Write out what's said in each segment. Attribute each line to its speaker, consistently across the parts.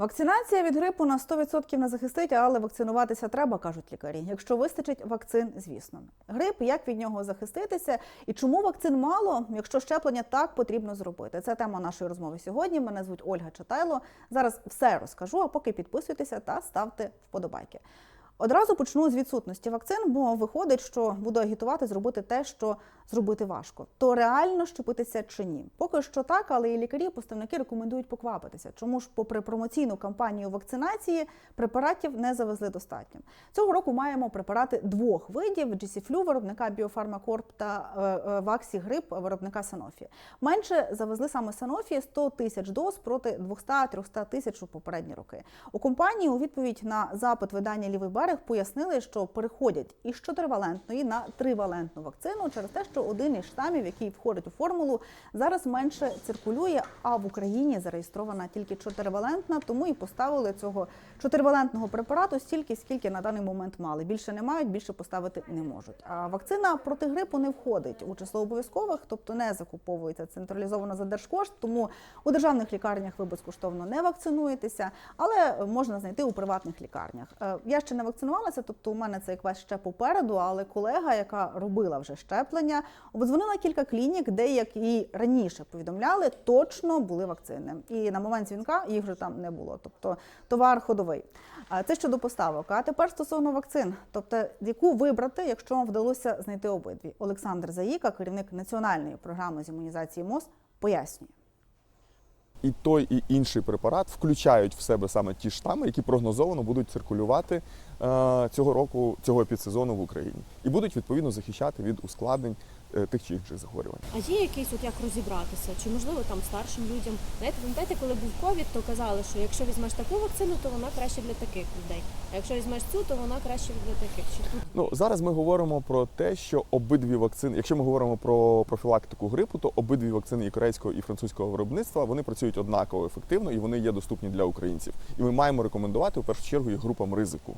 Speaker 1: Вакцинація від грипу на 100% не захистить, але вакцинуватися треба, кажуть лікарі. Якщо вистачить вакцин, звісно. Грип, як від нього захиститися і чому вакцин мало, якщо щеплення так потрібно зробити. Це тема нашої розмови сьогодні. Мене звуть Ольга Чатайло. Зараз все розкажу, а поки підписуйтеся та ставте вподобайки. Одразу почну з відсутності вакцин, бо виходить, що буду агітувати зробити те, що зробити важко. То реально щепитися чи ні? Поки що так, але і лікарі, і поставники рекомендують поквапитися. Чому ж, попри промоційну кампанію вакцинації, препаратів не завезли достатньо. Цього року маємо препарати двох видів: GC-Flu виробника Corp та е, е, Vaxi Grip виробника Sanofi. Менше завезли саме Sanofi 100 тисяч доз проти 200-300 тисяч у попередні роки. У компанії у відповідь на запит видання Лівий берег пояснили, що переходять із чотиривалентної на тривалентну вакцину через те, що один із штамів, який входить у формулу, зараз менше циркулює. А в Україні зареєстрована тільки чотиривалентна, тому і поставили цього чотиривалентного препарату стільки, скільки на даний момент мали. Більше не мають, більше поставити не можуть. А вакцина проти грипу не входить у число обов'язкових, тобто не закуповується централізовано за держкошт. Тому у державних лікарнях ви безкоштовно не вакцинуєтеся, але можна знайти у приватних лікарнях. Е, Я ще не вакцинувалася, тобто у мене це якась ще попереду, але колега, яка робила вже щеплення, обдзвонила кілька клінік, де, як і раніше повідомляли, точно були вакцини. І на момент дзвінка їх вже там не було. Тобто товар ходовий. Це щодо поставок. А тепер стосовно вакцин, тобто яку вибрати, якщо вам вдалося знайти обидві. Олександр Заїка, керівник національної програми з імунізації МОЗ, пояснює.
Speaker 2: І той, і інший препарат включають в себе саме ті штами, які прогнозовано будуть циркулювати е, цього року, цього підсезону в Україні, і будуть відповідно захищати від ускладнень тих чи інших захворювань.
Speaker 3: А є якийсь от як розібратися? Чи можливо там старшим людям? Знаєте, пам'ятаєте, коли був ковід, то казали, що якщо візьмеш таку вакцину, то вона краще для таких людей. А якщо візьмеш цю, то вона краще для таких. Чи тут
Speaker 2: Ну зараз ми говоримо про те, що обидві вакцини, якщо ми говоримо про профілактику грипу, то обидві вакцини і корейського і французького виробництва вони працюють однаково ефективно і вони є доступні для українців. І ми маємо рекомендувати в першу чергу їх групам ризику.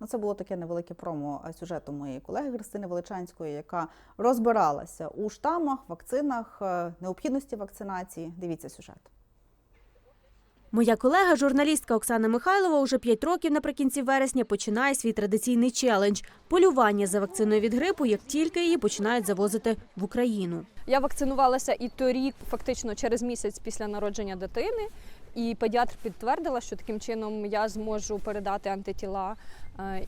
Speaker 1: Ну, це було таке невелике промо е, сюжету моєї колеги Христини Величанської, яка розбиралася у штамах, вакцинах, е, необхідності вакцинації. Дивіться сюжет.
Speaker 4: Моя колега, журналістка Оксана Михайлова, уже п'ять років наприкінці вересня починає свій традиційний челендж полювання за вакциною від грипу, як тільки її починають завозити в Україну.
Speaker 5: Я вакцинувалася і торік, фактично через місяць після народження дитини. І педіатр підтвердила, що таким чином я зможу передати антитіла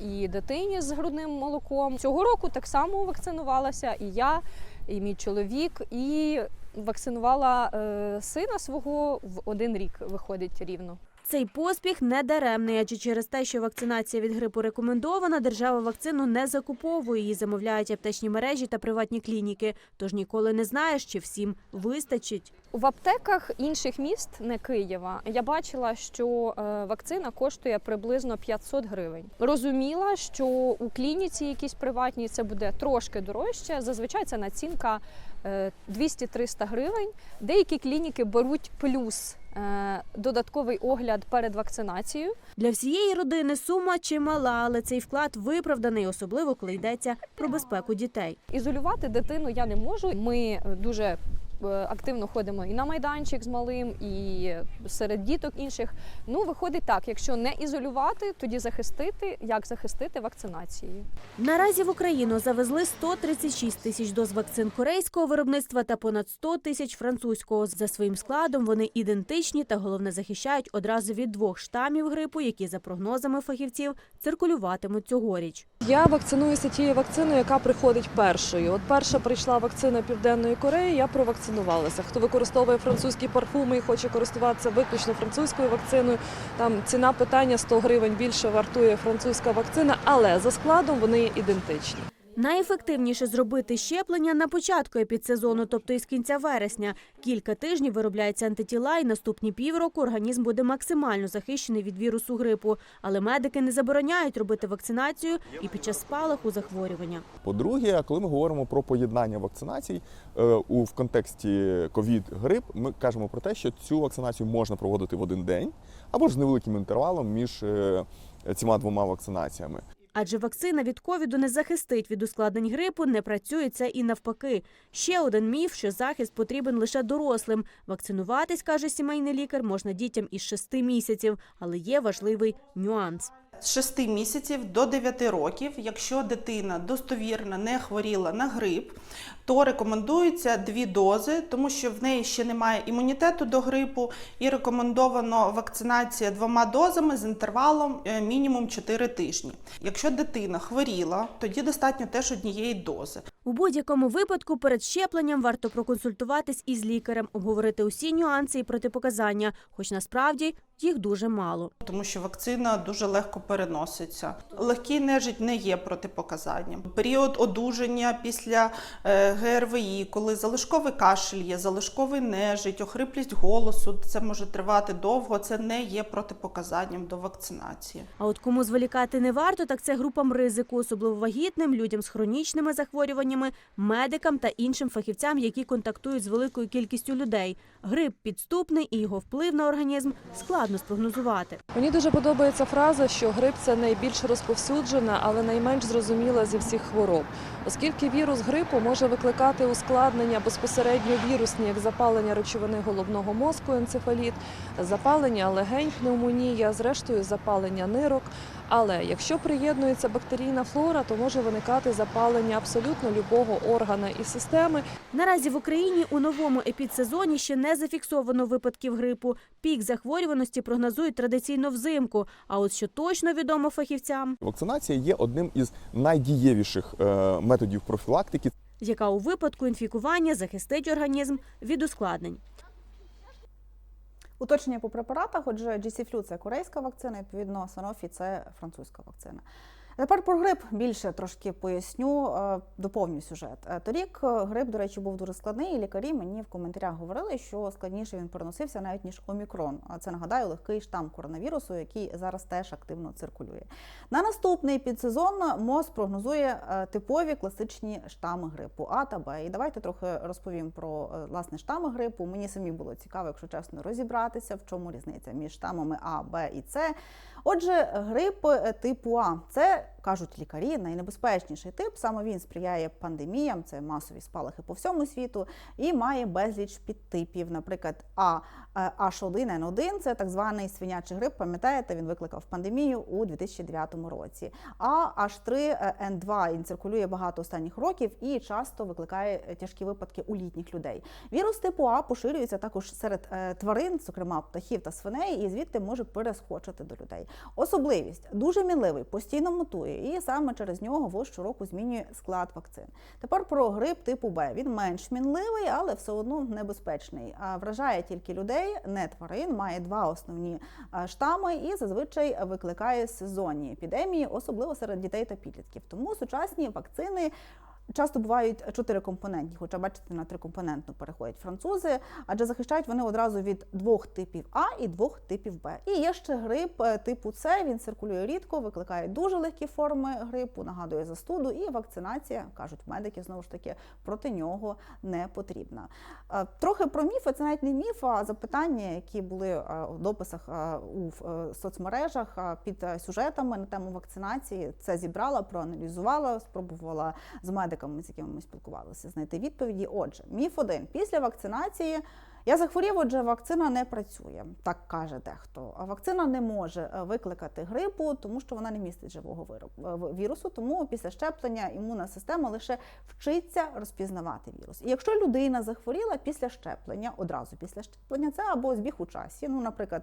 Speaker 5: і дитині з грудним молоком. Цього року так само вакцинувалася і я, і мій чоловік, і вакцинувала е, сина свого в один рік виходить рівно.
Speaker 4: Цей поспіх не даремний, адже через те, що вакцинація від грипу рекомендована, держава вакцину не закуповує. Її замовляють аптечні мережі та приватні клініки. Тож ніколи не знаєш, чи всім вистачить.
Speaker 5: В аптеках інших міст, не Києва, я бачила, що е, вакцина коштує приблизно 500 гривень. Розуміла, що у клініці якійсь приватній це буде трошки дорожче. Зазвичай це націнка е, 200-300 гривень. Деякі клініки беруть плюс е, додатковий огляд перед вакцинацією.
Speaker 4: Для всієї родини сума чимала, але цей вклад виправданий, особливо коли йдеться про безпеку дітей.
Speaker 5: Ізолювати дитину я не можу. Ми е, дуже е, активно ходимо і на майданчик з малим, і серед діток інших. Ну, виходить так, якщо не ізолювати, тоді захистити, як захистити вакцинацією.
Speaker 4: Наразі в Україну завезли 136 тисяч доз вакцин корейського виробництва та понад 100 тисяч французького. За своїм складом вони ідентичні та головне захищають одразу від двох штамів грипу, які за прогнозами фахівців циркулюватимуть цьогоріч.
Speaker 6: Я вакцинуюся тією вакциною, яка приходить першою. От перша прийшла вакцина Південної Кореї, я провакцинувалася. Хто використовує французькі парфуми і хоче користуватися виключно французькою вакциною, там ціна питання 100 гривень більше вартує французька вакцина, але за складом вони ідентичні.
Speaker 4: Найефективніше зробити щеплення на початку епідсезону, тобто із кінця вересня. Кілька тижнів виробляються антитіла, і наступні півроку організм буде максимально захищений від вірусу грипу. Але медики не забороняють робити вакцинацію і під час спалаху захворювання.
Speaker 2: По-друге, коли ми говоримо про поєднання вакцинацій е, у в контексті ковід-грип, ми кажемо про те, що цю вакцинацію можна проводити в один день або ж з невеликим інтервалом між е, цими двома вакцинаціями.
Speaker 4: Адже вакцина від ковіду не захистить від ускладнень грипу, не працює це і навпаки. Ще один міф, що захист потрібен лише дорослим. Вакцинуватись, каже сімейний лікар, можна дітям із 6 місяців, але є важливий нюанс.
Speaker 7: З 6 місяців до 9 років, якщо дитина достовірно не хворіла на грип, то рекомендується дві дози, тому що в неї ще немає імунітету до грипу, і рекомендовано вакцинація двома дозами з інтервалом е, мінімум 4 тижні. Якщо дитина хворіла, тоді достатньо теж однієї дози.
Speaker 4: У будь-якому випадку перед щепленням варто проконсультуватись із лікарем, обговорити усі нюанси і протипоказання, хоч насправді їх дуже мало.
Speaker 7: Тому що вакцина дуже легко переноситься. Легкий нежить не є протипоказанням. Період одужання після е, ГРВІ, коли залишковий кашель є, залишковий нежить, охриплість голосу, це може тривати довго. Це не є протипоказанням до вакцинації.
Speaker 4: А от кому зволікати не варто, так це групам ризику, особливо вагітним, людям з хронічними захворюваннями, медикам та іншим фахівцям, які контактують з великою кількістю людей. Грип підступний і його вплив на організм складно спрогнозувати.
Speaker 6: Мені дуже подобається фраза, що грип це найбільш розповсюджена, але найменш зрозуміла зі всіх хвороб, оскільки вірус грипу може викликати ускладнення безпосередньо вірусні, як запалення речовини головного мозку, енцефаліт, запалення легень, пневмонія, зрештою запалення нирок. Але якщо приєднується бактерійна флора, то може виникати запалення абсолютно любого органа і системи,
Speaker 4: Наразі в Україні у новому епідсезоні ще не зафіксовано випадків грипу. Пік захворюваності прогнозують традиційно взимку. А от що точно відомо фахівцям,
Speaker 2: Вакцинація є одним із найдієвіших е, методів профілактики.
Speaker 4: яка у випадку інфікування захистить організм від ускладнень.
Speaker 1: Уточнення по препаратах, отже, GC-Flu – це корейська вакцина, відповідно, Sanofi – це французька вакцина. Тепер про грип більше трошки поясню, е, доповню сюжет. Е, Торік е, грип, до речі, був дуже складний, і лікарі мені в коментарях говорили, що складніше він переносився навіть ніж омікрон. А це нагадаю легкий штам коронавірусу, який зараз теж активно циркулює. На наступний підсезон МОЗ прогнозує типові класичні штами грипу А та Б. І давайте трохи розповім про власне штами грипу. Мені самі було цікаво, якщо чесно, розібратися, в чому різниця між штамами А, Б і С. Отже, грип е, типу А. Це кажуть лікарі, найнебезпечніший тип. Саме він сприяє пандеміям, це масові спалахи по всьому світу, і має безліч підтипів. Наприклад, А е, H1N1 – це так званий свинячий грип. Пам'ятаєте, він викликав пандемію у 2009 році. А H3N2 він циркулює багато останніх років і часто викликає е, тяжкі випадки у літніх людей. Вірус типу А поширюється також серед е, тварин, зокрема птахів та свиней, і звідти може перескочити до людей. Особливість дуже мінливий, постійно мутує, і саме через нього ВОЗ щороку змінює склад вакцин. Тепер про грип типу Б. Він менш мінливий, але все одно небезпечний. Вражає тільки людей, не тварин. Має два основні штами і зазвичай викликає сезонні епідемії, особливо серед дітей та підлітків. Тому сучасні вакцини. Часто бувають чотирикомпонентні, хоча бачите, на трикомпонентну переходять французи, адже захищають вони одразу від двох типів А і двох типів Б. І є ще грип е, типу С. Він циркулює рідко, викликає дуже легкі форми грипу, нагадує застуду, і вакцинація кажуть медики знову ж таки проти нього не потрібна. Е, Трохи про міфи, це навіть не міф, а запитання, які були е, в дописах у соцмережах під сюжетами на тему вакцинації. Це зібрала, проаналізувала, спробувала з медиками, з якими ми спілкувалися, знайти відповіді. Отже, міф один після вакцинації. Я захворів, отже, вакцина не працює, так каже дехто. А вакцина не може е, викликати грипу, тому що вона не містить живого вірусу. Тому після щеплення імунна система лише вчиться розпізнавати вірус. І якщо людина захворіла після щеплення, одразу після щеплення, це або збіг у часі. Ну, наприклад,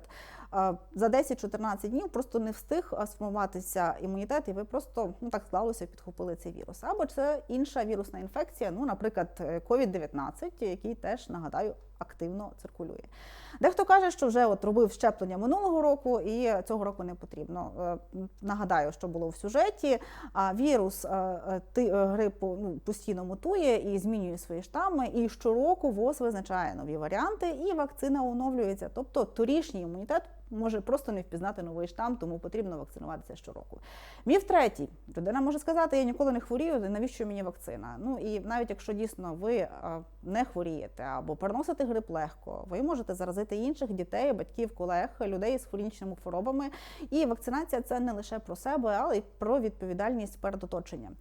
Speaker 1: е, за 10-14 днів просто не встиг е, сформуватися імунітет, і ви просто ну так склалося, підхопили цей вірус. Або це інша вірусна інфекція, ну, наприклад, е, COVID-19, який теж нагадаю активно циркулює. Дехто каже, що вже от робив щеплення минулого року, і цього року не потрібно. Е, Нагадаю, що було в сюжеті. А вірус е, е, грипу ну, постійно мутує і змінює свої штами. І щороку ВОЗ визначає нові варіанти, і вакцина оновлюється. Тобто торішній імунітет може просто не впізнати новий штам, тому потрібно вакцинуватися щороку. Міф третій. Людина може сказати, я ніколи не хворію, навіщо мені вакцина? Ну і навіть якщо дійсно ви е, не хворієте або переносите грип легко. Ви можете заразити інших дітей, батьків, колег, людей з хронічними хворобами. І вакцинація це не лише про себе, але й про відповідальність перед оточенням.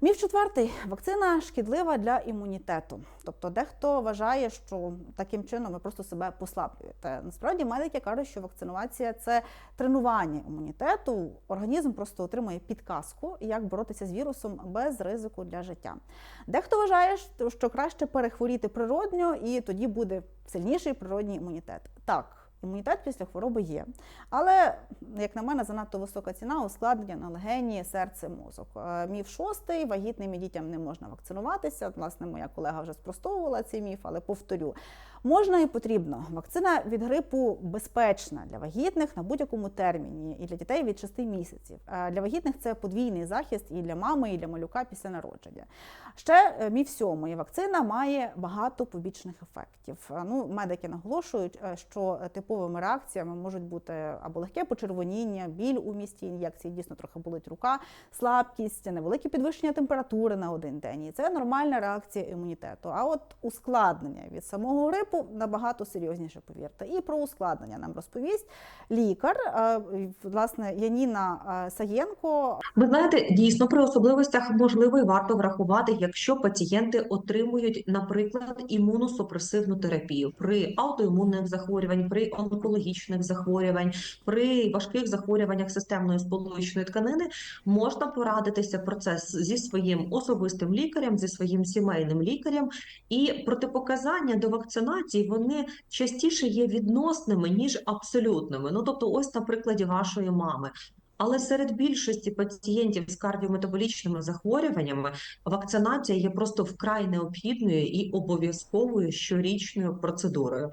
Speaker 1: Міф четвертий: вакцина шкідлива для імунітету. Тобто, дехто вважає, що таким чином ви просто себе послаблюєте. Насправді медики кажуть, що вакцинація це тренування імунітету. Організм просто отримує підказку, як боротися з вірусом без ризику для життя. Дехто вважає, що краще перехворіти природньо, і тоді буде сильніший природній імунітет. Так. Імунітет після хвороби є, але як на мене, занадто висока ціна ускладнення на легені, серце, мозок. Е, Міф шостий: вагітним дітям не можна вакцинуватися. Власне, моя колега вже спростовувала цей міф, але повторю. Можна і потрібно. Вакцина від грипу безпечна для вагітних на будь-якому терміні і для дітей від 6 місяців. Для вагітних це подвійний захист і для мами, і для малюка після народження. Ще е, міф сьомий. Вакцина має багато побічних ефектів. Е, Ну, медики наголошують, е, що типовими реакціями можуть бути або легке почервоніння, біль у місті ін'єкції, дійсно трохи болить рука, слабкість, невелике підвищення температури на один день. І це нормальна реакція імунітету. А от ускладнення від самого грипу набагато серйозніше, повірте. І про ускладнення нам розповість лікар, е, власне, Яніна е, Саєнко,
Speaker 8: Ви знаєте, дійсно при особливостях можливо і варто врахувати, якщо пацієнти отримують, наприклад, імуносупресивну терапію при аутоімунних захворювань, при онкологічних захворювань, при важких захворюваннях системної сполучної тканини, можна порадитися про це зі своїм особистим лікарем, зі своїм сімейним лікарем. І протипоказання до вакцинації вони частіше є відносними ніж абсолютними. Ну тобто, ось на прикладі вашої мами. Але серед більшості пацієнтів з кардіометаболічними захворюваннями вакцинація є просто вкрай необхідною і обов'язковою щорічною процедурою.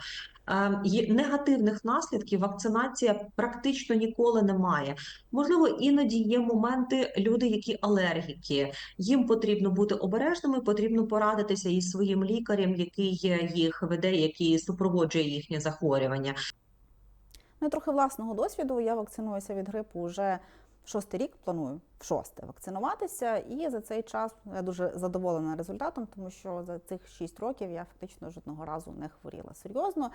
Speaker 8: Е, Негативних наслідків вакцинація практично ніколи не має. Можливо, іноді є моменти, люди, які алергіки. Їм потрібно бути обережними, потрібно порадитися із своїм лікарем, який їх веде, який супроводжує їхнє захворювання.
Speaker 1: Ну, трохи власного досвіду. Я вакцинуюся від грипу вже шостий рік. Планую в шосте вакцинуватися. І за цей час я дуже задоволена результатом, тому що за цих шість років я фактично жодного разу не хворіла серйозно.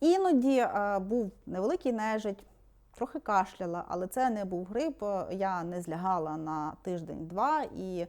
Speaker 1: Іноді е, був невеликий нежить. Трохи кашляла, але це не був грип. Я не злягала на тиждень-два. І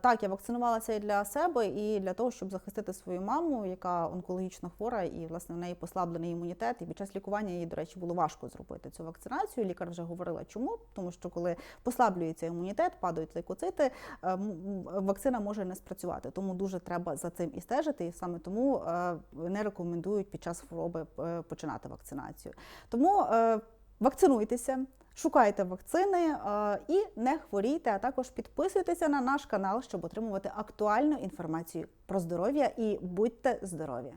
Speaker 1: так, я вакцинувалася і для себе, і для того, щоб захистити свою маму, яка онкологічно хвора, і власне в неї послаблений імунітет. І під час лікування їй, до речі, було важко зробити цю вакцинацію. Лікар вже говорила, чому, тому що коли послаблюється імунітет, падають лейкоцити, е, вакцина може не спрацювати. Тому дуже треба за цим і стежити. І саме тому е, не рекомендують під час хвороби е, починати вакцинацію. Тому е, вакцинуйтеся. Шукайте вакцини е, і не хворійте, а також підписуйтеся на наш канал, щоб отримувати актуальну інформацію про здоров'я і будьте здорові!